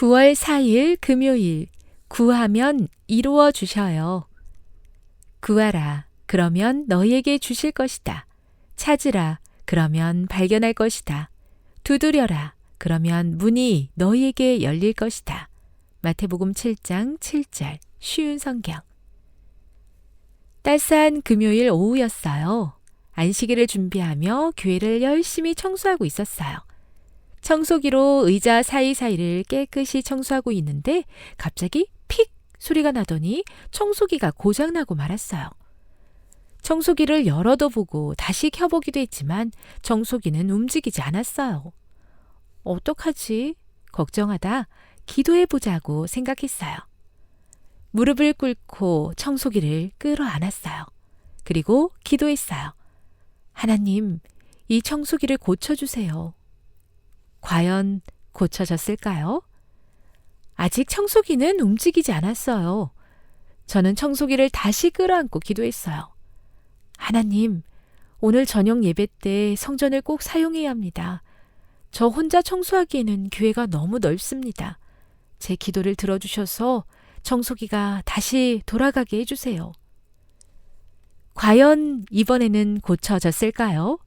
9월 4일 금요일 구하면 이루어 주셔요. 구하라. 그러면 너희에게 주실 것이다. 찾으라. 그러면 발견할 것이다. 두드려라. 그러면 문이 너희에게 열릴 것이다. 마태복음 7장 7절 쉬운 성경. 따스한 금요일 오후였어요. 안식일을 준비하며 교회를 열심히 청소하고 있었어요. 청소기로 의자 사이사이를 깨끗이 청소하고 있는데 갑자기 픽 소리가 나더니 청소기가 고장나고 말았어요. 청소기를 열어도 보고 다시 켜보기도 했지만 청소기는 움직이지 않았어요. 어떡하지? 걱정하다 기도해보자고 생각했어요. 무릎을 꿇고 청소기를 끌어안았어요. 그리고 기도했어요. 하나님, 이 청소기를 고쳐주세요. 과연 고쳐졌을까요? 아직 청소기는 움직이지 않았어요. 저는 청소기를 다시 끌어안고 기도했어요. 하나님, 오늘 저녁 예배 때 성전을 꼭 사용해야 합니다. 저 혼자 청소하기에는 교회가 너무 넓습니다. 제 기도를 들어주셔서 청소기가 다시 돌아가게 해주세요. 과연 이번에는 고쳐졌을까요?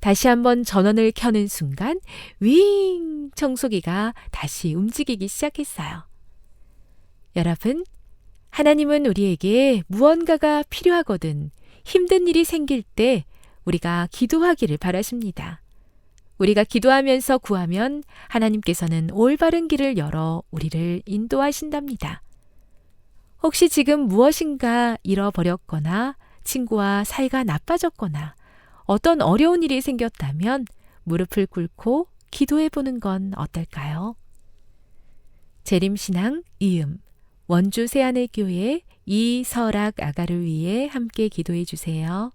다시 한번 전원을 켜는 순간 윙 청소기가 다시 움직이기 시작했어요. 여러분, 하나님은 우리에게 무언가가 필요하거든 힘든 일이 생길 때 우리가 기도하기를 바라십니다. 우리가 기도하면서 구하면 하나님께서는 올바른 길을 열어 우리를 인도하신답니다. 혹시 지금 무엇인가 잃어버렸거나 친구와 사이가 나빠졌거나 어떤 어려운 일이 생겼다면 무릎을 꿇고 기도해 보는 건 어떨까요? 재림신앙 이음 원주 세안의 교회 이설악 아가를 위해 함께 기도해 주세요.